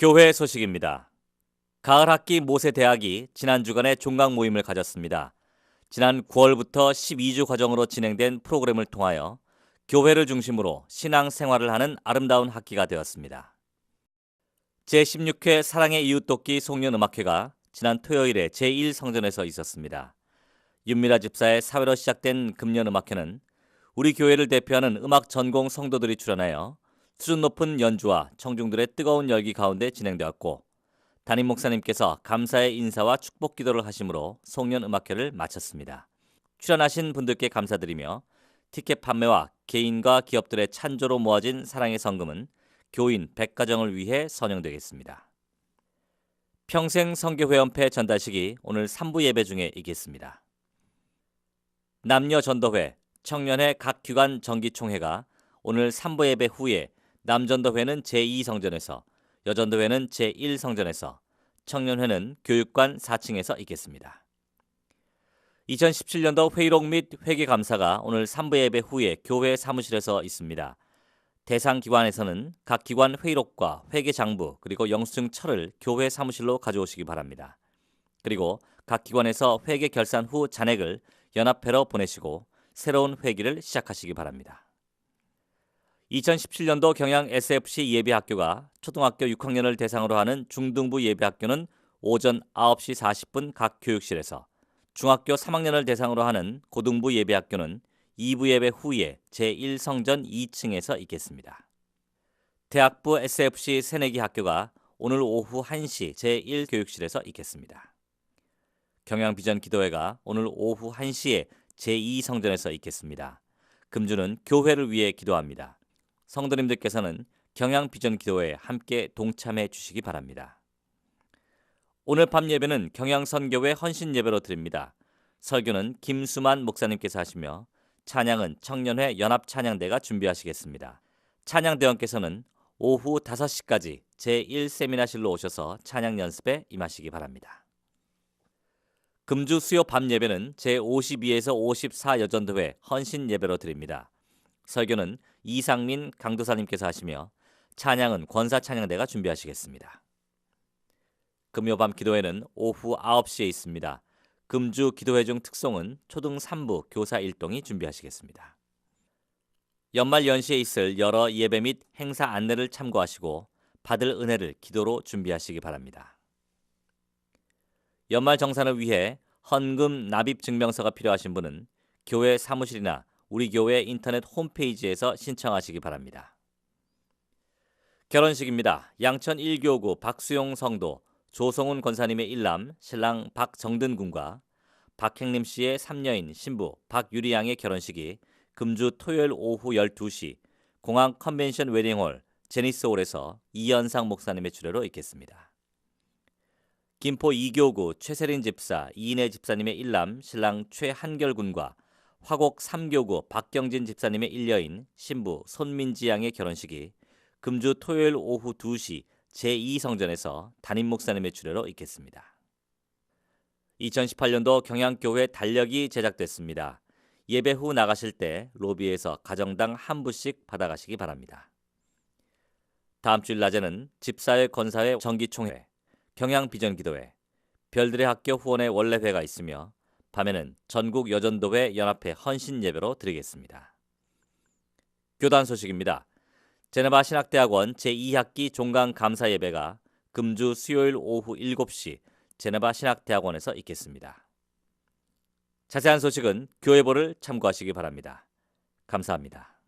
교회 소식입니다. 가을 학기 모세 대학이 지난 주간에 종강 모임을 가졌습니다. 지난 9월부터 12주 과정으로 진행된 프로그램을 통하여 교회를 중심으로 신앙 생활을 하는 아름다운 학기가 되었습니다. 제16회 사랑의 이웃돕기 송년음악회가 지난 토요일에 제1성전에서 있었습니다. 윤미라 집사의 사회로 시작된 금년음악회는 우리 교회를 대표하는 음악 전공 성도들이 출연하여 수준 높은 연주와 청중들의 뜨거운 열기 가운데 진행되었고 담임 목사님께서 감사의 인사와 축복 기도를 하심으로 송년 음악회를 마쳤습니다. 출연하신 분들께 감사드리며 티켓 판매와 개인과 기업들의 찬조로 모아진 사랑의 성금은 교인 100가정을 위해 선용되겠습니다. 평생 성교회원패 전달식이 오늘 3부 예배 중에 있겠습니다. 남녀 전도회, 청년회 각 기관 정기총회가 오늘 3부 예배 후에 남전도회는 제2성전에서, 여전도회는 제1성전에서, 청년회는 교육관 4층에서 있겠습니다. 2017년도 회의록 및 회계감사가 오늘 3부 예배 후에 교회 사무실에서 있습니다. 대상 기관에서는 각 기관 회의록과 회계장부 그리고 영수증 철을 교회 사무실로 가져오시기 바랍니다. 그리고 각 기관에서 회계 결산 후 잔액을 연합회로 보내시고 새로운 회기를 시작하시기 바랍니다. 2017년도 경양 SFC 예비학교가 초등학교 6학년을 대상으로 하는 중등부 예비학교는 오전 9시 40분 각 교육실에서 중학교 3학년을 대상으로 하는 고등부 예배학교는 2부 예배 후에 제1성전 2층에서 있겠습니다. 대학부 SFC 새내기 학교가 오늘 오후 1시 제1교육실에서 있겠습니다. 경양비전 기도회가 오늘 오후 1시에 제2성전에서 있겠습니다. 금주는 교회를 위해 기도합니다. 성도님들께서는 경양비전 기도회에 함께 동참해 주시기 바랍니다. 오늘 밤 예배는 경양선교회 헌신 예배로 드립니다. 설교는 김수만 목사님께서 하시며 찬양은 청년회 연합 찬양대가 준비하시겠습니다. 찬양대원께서는 오후 5시까지 제1세미나실로 오셔서 찬양 연습에 임하시기 바랍니다. 금주 수요 밤 예배는 제52에서 54 여전도회 헌신 예배로 드립니다. 설교는 이상민 강도사님께서 하시며 찬양은 권사 찬양대가 준비하시겠습니다. 금요밤 기도회는 오후 9시에 있습니다. 금주 기도회 중 특송은 초등 3부 교사 일동이 준비하시겠습니다. 연말 연시에 있을 여러 예배 및 행사 안내를 참고하시고 받을 은혜를 기도로 준비하시기 바랍니다. 연말 정산을 위해 헌금 납입 증명서가 필요하신 분은 교회 사무실이나 우리 교회 인터넷 홈페이지에서 신청하시기 바랍니다. 결혼식입니다. 양천 1교구 박수용 성도 조성훈 권사님의 일남 신랑 박정든 군과 박행림 씨의 3녀인 신부 박유리 양의 결혼식이 금주 토요일 오후 12시 공항 컨벤션 웨딩홀 제니스홀에서 이연상 목사님의 주례로 있겠습니다. 김포 2교구 최세린 집사 이인혜 집사님의 일남 신랑 최한결 군과 화곡 3교구 박경진 집사님의 일녀인 신부 손민지 양의 결혼식이 금주 토요일 오후 2시 제2성전에서 담임 목사님의 주례로 있겠습니다. 2018년도 경양교회 달력이 제작됐습니다. 예배 후 나가실 때 로비에서 가정당 한 부씩 받아가시기 바랍니다. 다음 주일 낮에는 집사회 건사회 정기총회, 경양비전기도회, 별들의 학교 후원의 원래회가 있으며 밤에는 전국 여전도회 연합회 헌신 예배로 드리겠습니다. 교단 소식입니다. 제네바 신학대학원 제2학기 종강 감사 예배가 금주 수요일 오후 7시 제네바 신학대학원에서 있겠습니다. 자세한 소식은 교회보를 참고하시기 바랍니다. 감사합니다.